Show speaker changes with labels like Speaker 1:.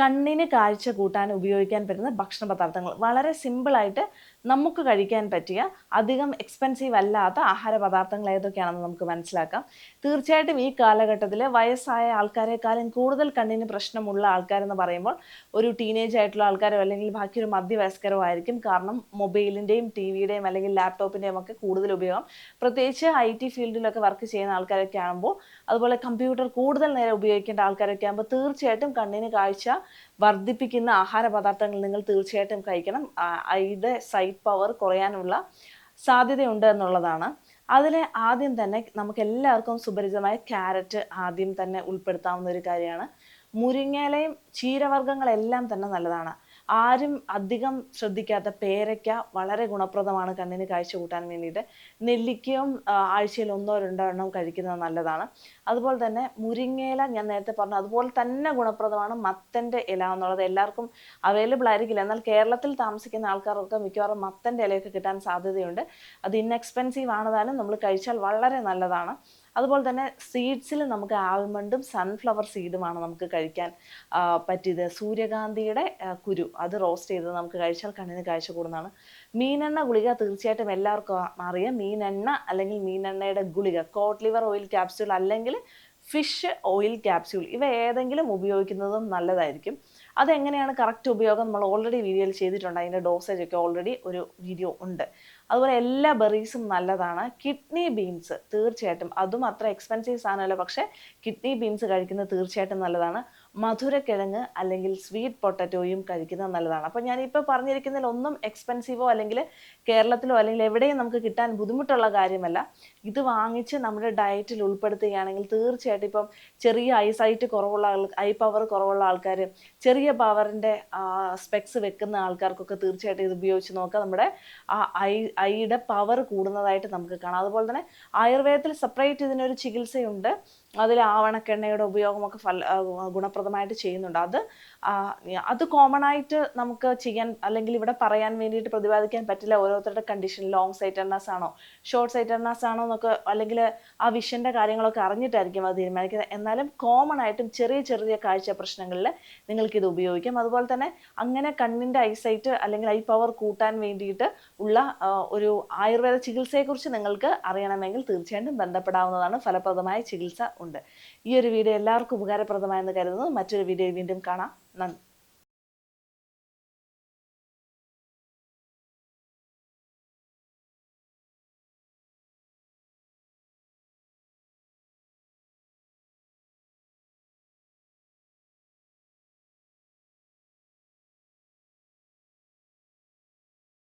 Speaker 1: കണ്ണിന് കാഴ്ച കൂട്ടാൻ ഉപയോഗിക്കാൻ പറ്റുന്ന ഭക്ഷണ പദാർത്ഥങ്ങൾ. വളരെ സിമ്പിളായിട്ട് നമുക്ക് കഴിക്കാൻ പറ്റിയ അധികം എക്സ്പെൻസീവ് അല്ലാത്ത ആഹാര പദാർത്ഥങ്ങൾ ഏതൊക്കെയാണെന്ന് നമുക്ക് മനസ്സിലാക്കാം. തീർച്ചയായിട്ടും ഈ കാലഘട്ടത്തിൽ വയസ്സായ ആൾക്കാരെക്കാളും കൂടുതൽ കണ്ണിന് പ്രശ്നമുള്ള ആൾക്കാരെന്ന് പറയുമ്പോൾ ഒരു ടീനേജ് ആയിട്ടുള്ള ആൾക്കാരോ അല്ലെങ്കിൽ ബാക്കിയൊരു മധ്യവയസ്കരോ ആയിരിക്കും. കാരണം മൊബൈലിന്റെയും ടി വിയുടെയും അല്ലെങ്കിൽ ലാപ്ടോപ്പിന്റെയും ഒക്കെ കൂടുതൽ ഉപയോഗം. പ്രത്യേകിച്ച് ഐ ടി ഫീൽഡിലൊക്കെ വർക്ക് ചെയ്യുന്ന ആൾക്കാരൊക്കെ ആകുമ്പോൾ അതുപോലെ കമ്പ്യൂട്ടർ കൂടുതൽ നേരം ഉപയോഗിക്കേണ്ട ആൾക്കാരൊക്കെ ആകുമ്പോൾ തീർച്ചയായിട്ടും കണ്ണിന് കാഴ്ച വർദ്ധിപ്പിക്കുന്ന ആഹാര പദാർത്ഥങ്ങൾ നിങ്ങൾ തീർച്ചയായിട്ടും കഴിക്കണം. അതിന്റെ സൈഡ് പവർ കുറയാനുള്ള സാധ്യതയുണ്ട് എന്നുള്ളതാണ്. അതിൽ ആദ്യം തന്നെ നമുക്ക് എല്ലാവർക്കും സുപരിചിതമായ ക്യാരറ്റ് ആദ്യം തന്നെ ഉൾപ്പെടുത്താവുന്ന ഒരു കാര്യമാണ്. മുരിങ്ങയിലയും ചീരവർഗങ്ങളെല്ലാം തന്നെ നല്ലതാണ്. ആരും അധികം ശ്രദ്ധിക്കാത്ത പേരയ്ക്ക വളരെ ഗുണപ്രദമാണ് കണ്ണിന് കാഴ്ച കൂട്ടാൻ വേണ്ടിയിട്ട്. നെല്ലിക്കയും ആഴ്ചയിൽ ഒന്നോ രണ്ടോ എണ്ണം കഴിക്കുന്നത് നല്ലതാണ്. അതുപോലെ തന്നെ മുരിങ്ങയില ഞാൻ നേരത്തെ പറഞ്ഞു അതുപോലെ തന്നെ ഗുണപ്രദമാണ് മത്തന്റെ ഇല എന്നുള്ളത്. എല്ലാവർക്കും അവൈലബിൾ ആയിരിക്കില്ല. എന്നാൽ കേരളത്തിൽ താമസിക്കുന്ന ആൾക്കാർക്ക് മിക്കവാറും മത്തന്റെ ഇലയൊക്കെ കിട്ടാൻ സാധ്യതയുണ്ട്. അത് ഇൻഎക്സ്പെൻസീവ് ആണതാനും നമ്മൾ കഴിച്ചാൽ വളരെ നല്ലതാണ്. അതുപോലെ തന്നെ സീഡ്സിൽ നമുക്ക് ആൽമണ്ടും സൺഫ്ലവർ സീഡുമാണ് നമുക്ക് കഴിക്കാൻ പറ്റിയത്. സൂര്യകാന്തിയുടെ കുരു. അത് റോസ്റ്റ് ചെയ്ത് നമുക്ക് കഴിച്ചാൽ കണ്ണിന് കാഴ്ച കൂടുന്നതാണ്. മീനെണ്ണ ഗുളിക തീർച്ചയായിട്ടും എല്ലാവർക്കും അറിയാം. മീനെണ്ണ അല്ലെങ്കിൽ മീനെണ്ണയുടെ ഗുളിക കോട്ട് ലിവർ ഓയിൽ ക്യാപ്സ്യൂൾ അല്ലെങ്കിൽ ഫിഷ് ഓയിൽ ക്യാപ്സ്യൂൾ ഇവ ഏതെങ്കിലും ഉപയോഗിക്കുന്നതും നല്ലതായിരിക്കും. അതെങ്ങനെയാണ് കറക്റ്റ് ഉപയോഗം നമ്മൾ ഓൾറെഡി വീഡിയോയിൽ ചെയ്തിട്ടുണ്ട്. അതിന്റെ ഡോസേജ് ഒക്കെ ഓൾറെഡി ഒരു വീഡിയോ ഉണ്ട്. അതുപോലെ എല്ലാ ബെറീസും നല്ലതാണ്. കിഡ്നി ബീൻസ് തീർച്ചയായിട്ടും അതും അത്ര എക്സ്പെൻസീവ് സാധനമല്ല. പക്ഷേ കിഡ്നി ബീൻസ് കഴിക്കുന്നത് തീർച്ചയായിട്ടും നല്ലതാണ്. മധുരക്കിഴങ്ങ് അല്ലെങ്കിൽ സ്വീറ്റ് പൊട്ടറ്റോയും കഴിക്കുന്നത് നല്ലതാണ്. അപ്പോൾ ഞാനിപ്പോൾ പറഞ്ഞിരിക്കുന്നതിൽ ഒന്നും എക്സ്പെൻസീവോ അല്ലെങ്കിൽ കേരളത്തിലോ അല്ലെങ്കിൽ എവിടെയും നമുക്ക് കിട്ടാൻ ബുദ്ധിമുട്ടുള്ള കാര്യമല്ല. ഇത് വാങ്ങിച്ച് നമ്മുടെ ഡയറ്റിൽ ഉൾപ്പെടുത്തുകയാണെങ്കിൽ തീർച്ചയായിട്ടും ഇപ്പം ചെറിയ ഐസൈറ്റ് കുറവുള്ള ആൾ ഐ പവർ കുറവുള്ള ആൾക്കാർ ചെറിയ പവറിന്റെ സ്പെക്സ് വെക്കുന്ന ആൾക്കാർക്കൊക്കെ തീർച്ചയായിട്ടും ഇത് ഉപയോഗിച്ച് നോക്കാം. നമ്മുടെ ആ ഐ ഐയുടെ പവർ കൂടുന്നതായിട്ട് നമുക്ക് കാണാം. അതുപോലെ തന്നെ ആയുർവേദത്തിൽ സെപ്പറേറ്റ് ഇതിനൊരു ചികിത്സയുണ്ട്. അതിൽ ആവണക്കെണ്ണയുടെ ഉപയോഗമൊക്കെ ഫല ഗുണപ്രദമായിട്ട് ചെയ്യുന്നുണ്ട്. അത് അത് കോമൺ ആയിട്ട് നമുക്ക് ചെയ്യാൻ അല്ലെങ്കിൽ ഇവിടെ പറയാൻ വേണ്ടിയിട്ട് പ്രതിപാദിക്കാൻ പറ്റില്ല ഓരോരുത്തരുടെ കണ്ടീഷൻ ലോങ് സൈറ്റർനെസ് ആണോ ഷോർട്ട് സൈറ്റർനെസ് ആണോ എന്നൊക്കെ അല്ലെങ്കിൽ ആ വിഷന്റെ കാര്യങ്ങളൊക്കെ അറിഞ്ഞിട്ടായിരിക്കും അത് തീരുമാനിക്കുന്നത്. എന്നാലും കോമൺ ആയിട്ടും ചെറിയ ചെറിയ കാഴ്ച പ്രശ്നങ്ങളിൽ നിങ്ങൾക്ക് ഇത് ഉപയോഗിക്കാം. അതുപോലെ തന്നെ അങ്ങനെ കണ്ണിന്റെ ഐസൈറ്റ് അല്ലെങ്കിൽ ഐ പവർ കൂട്ടാൻ വേണ്ടിയിട്ട് ഉള്ള ഒരു ആയുർവേദ ചികിത്സയെക്കുറിച്ച് നിങ്ങൾക്ക് അറിയണമെങ്കിൽ തീർച്ചയായിട്ടും ബന്ധപ്പെടാവുന്നതാണ് ഫലപ്രദമായ ചികിത്സ ഉണ്ട്. ഈ ഒരു വീഡിയോ എല്ലാവർക്കും ഉപകാരപ്രദമായെന്ന് കരുതുന്നു. മറ്റൊരു വീഡിയോ വീണ്ടും കാണാം. നന്ദി.